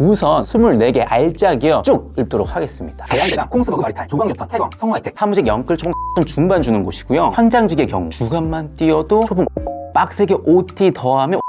우선 24개 알짜 기업 쭉 읽도록 하겠습니다. 대한제당, 콩스버그 마리타임, 조광유턴, 태광, 성화이텍, 사무직 영끌 총 중반 주는 곳이고요. 현장직의 경우 주간만 뛰어도 초봉 빡세게 OT 더하면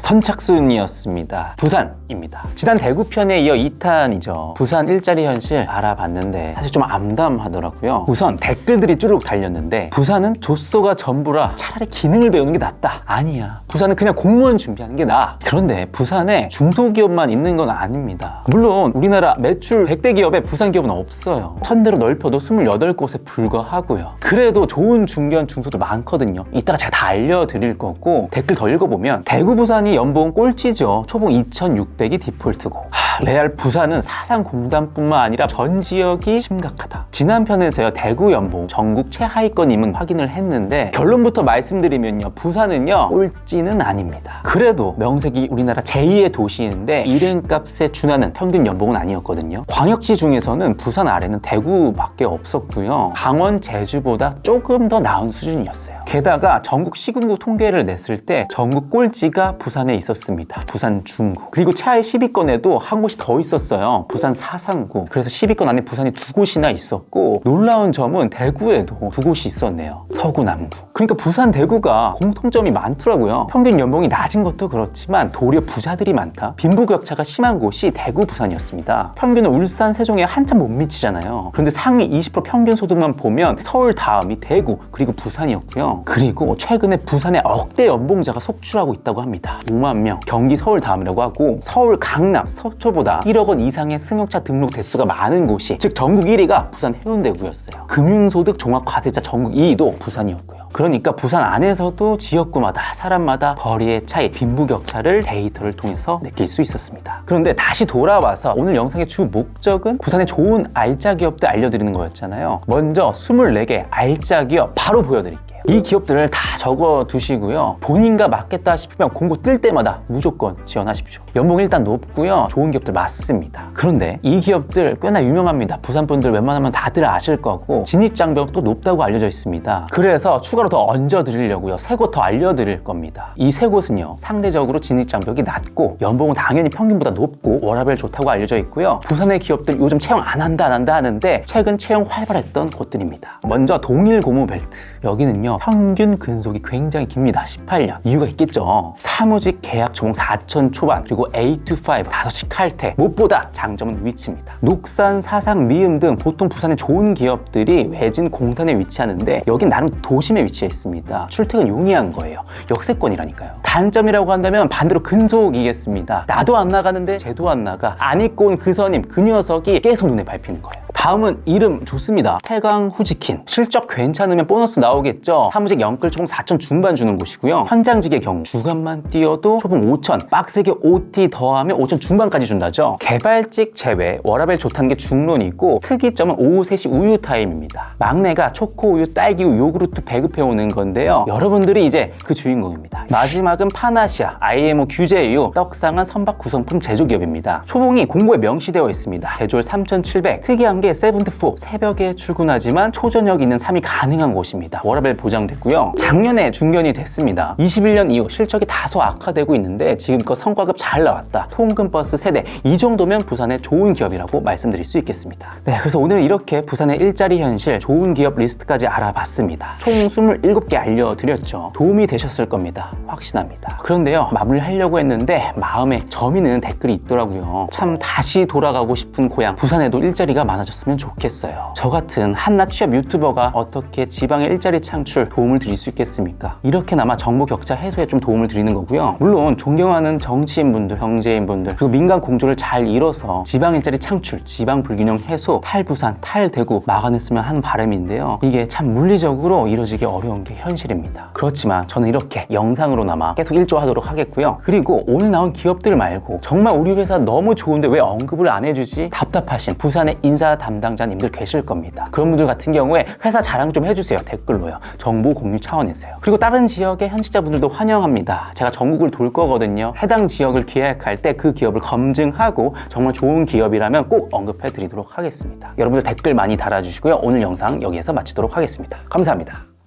선착순이었습니다. 부산입니다. 지난 대구 편에 이어 2탄이죠. 부산 일자리 현실 알아봤는데 사실 좀 암담하더라고요. 우선 댓글들이 쭈룩 달렸는데 부산은 조소가 전부라 차라리 기능을 배우는 게 낫다. 아니야. 부산은 그냥 공무원 준비하는 게 나아. 그런데 부산에 중소기업만 있는 건 아닙니다. 물론 우리나라 매출 100대 기업에 부산 기업은 없어요. 천대로 넓혀도 28곳에 불과하고요. 그래도 좋은 중견 중소도 많거든요. 이따가 제가 다 알려드릴 거고 댓글 더 읽어보면 대구 부산이 연봉 꼴찌죠. 초봉 2,600이 디폴트고 하, 레알 부산은 사상 공단뿐만 아니라 전 지역이 심각하다. 지난 편에서요 대구 연봉 전국 최하위권임은 확인을 했는데 결론부터 말씀드리면요 부산은요 꼴찌는 아닙니다. 그래도 명색이 우리나라 제2의 도시인데 이름값에 준하는 평균 연봉은 아니었거든요. 광역시 중에서는 부산 아래는 대구밖에 없었고요. 강원, 제주보다 조금 더 나은 수준이었어요. 게다가 전국 시군구 통계를 냈을 때 전국 꼴찌가 부산에 있었습니다. 부산 중구. 그리고 최하위 10위권에도 한 곳이 더 있었어요. 부산 사상구. 그래서 10위권 안에 부산이 두 곳이나 있었고 놀라운 점은 대구에도 두 곳이 있었네요. 서구, 남구. 그러니까 부산, 대구가 공통점이 많더라고요. 평균 연봉이 낮은 것도 그렇지만 도리어 부자들이 많다. 빈부격차가 심한 곳이 대구, 부산이었습니다. 평균은 울산, 세종에 한참 못 미치잖아요. 그런데 상위 20% 평균 소득만 보면 서울 다음이 대구 그리고 부산이었고요. 그리고 최근에 부산에 억대 연봉자가 속출하고 있다고 합니다. 5만 명. 경기 서울 다음이라고 하고 서울, 강남, 서초 보다 1억 원 이상의 승용차 등록 대수가 많은 곳이 즉 전국 1위가 부산 해운대구였어요. 금융소득 종합과세자 전국 2위도 부산이었고요. 그러니까 부산 안에서도 지역구마다 사람마다 거리의 차이, 빈부격차를 데이터를 통해서 느낄 수 있었습니다. 그런데 다시 돌아와서 오늘 영상의 주 목적은 부산의 좋은 알짜 기업들 알려드리는 거였잖아요. 먼저 24개 알짜 기업 바로 보여드릴게요. 이 기업들을 다 적어 두시고요. 본인과 맞겠다 싶으면 공고 뜰 때마다 무조건 지원하십시오. 연봉 일단 높고요. 좋은 기업들 맞습니다. 그런데 이 기업들 꽤나 유명합니다. 부산 분들 웬만하면 다들 아실 거고 진입 장벽도 높다고 알려져 있습니다. 그래서 추가로 더 얹어 드리려고요. 세 곳 더 알려 드릴 겁니다. 이 세 곳은요. 상대적으로 진입 장벽이 낮고 연봉은 당연히 평균보다 높고 워라벨 좋다고 알려져 있고요. 부산의 기업들 요즘 채용 안 한다 안 한다 하는데 최근 채용 활발했던 곳들입니다. 먼저 동일 고무 벨트. 여기는요. 평균 근속이 굉장히 깁니다. 18년. 이유가 있겠죠. 사무직 계약 조봉 4천 초반 그리고 A25 5시 칼퇴 무엇보다 장점은 위치입니다. 녹산, 사상, 미음 등 보통 부산의 좋은 기업들이 외진 공단에 위치하는데 여긴 나름 도심에 위치해 있습니다. 출퇴근 용이한 거예요. 역세권이라니까요. 단점이라고 한다면 반대로 근속이겠습니다. 나도 안 나가는데 쟤도 안 나가. 안 입고 온 그 선임, 그 녀석이 계속 눈에 밟히는 거예요. 다음은 이름 좋습니다. 태강 후지킨. 실적 괜찮으면 보너스 나오겠죠. 사무직 영끌 총 4천 중반 주는 곳이고요. 현장직의 경우 주간만 뛰어도 초봉 5천, 빡세게 OT 더하면 5천 중반까지 준다죠. 개발직 제외 워라벨 좋다는 게 중론이고 특이점은 오후 3시 우유 타임입니다. 막내가 초코 우유, 딸기 우유, 요구르트 배급해 오는 건데요. 여러분들이 이제 그 주인공입니다. 마지막은 파나시아, IMO 규제유, 떡상한 선박 구성품 제조기업입니다. 초봉이 공고에 명시되어 있습니다. 대졸 3,700. 특이한 게 세븐트포 새벽에 출근하지만 초저녁 있는 3이 가능한 곳입니다. 워라벨 보장됐고요. 작년에 중견이 됐습니다. 21년 이후 실적이 다소 악화되고 있는데 지금껏 성과급 잘 나왔다. 통근 버스 세대 이 정도면 부산의 좋은 기업이라고 말씀드릴 수 있겠습니다. 네, 그래서 오늘 이렇게 부산의 일자리 현실 좋은 기업 리스트까지 알아봤습니다. 총 27개 알려드렸죠. 도움이 되셨을 겁니다. 확신합니다. 그런데요, 마무리하려고 했는데 마음에 점이는 댓글이 있더라고요. 참 다시 돌아가고 싶은 고향 부산에도 일자리가 많아졌 으면 좋겠어요. 저 같은 한낱 취업 유튜버가 어떻게 지방의 일자리 창출 도움을 드릴 수 있겠습니까? 이렇게나마 정보 격차 해소에 좀 도움을 드리는 거고요. 물론 존경하는 정치인분들, 경제인분들 그리고 민간 공조를 잘 이뤄서 지방 일자리 창출, 지방 불균형 해소, 탈부산, 탈대구 막아냈으면 하는 바람인데요. 이게 참 물리적으로 이루어지기 어려운 게 현실입니다. 그렇지만 저는 이렇게 영상으로나마 계속 일조하도록 하겠고요. 그리고 오늘 나온 기업들 말고 정말 우리 회사 너무 좋은데 왜 언급을 안 해주지? 답답하신 부산의 인사 담당자님들 계실 겁니다. 그런 분들 같은 경우에 회사 자랑 좀 해주세요. 댓글로요. 정보 공유 차원에서요. 그리고 다른 지역의 현직자분들도 환영합니다. 제가 전국을 돌 거거든요. 해당 지역을 기획할 때 그 기업을 검증하고 정말 좋은 기업이라면 꼭 언급해 드리도록 하겠습니다. 여러분들 댓글 많이 달아주시고요. 오늘 영상 여기에서 마치도록 하겠습니다. 감사합니다.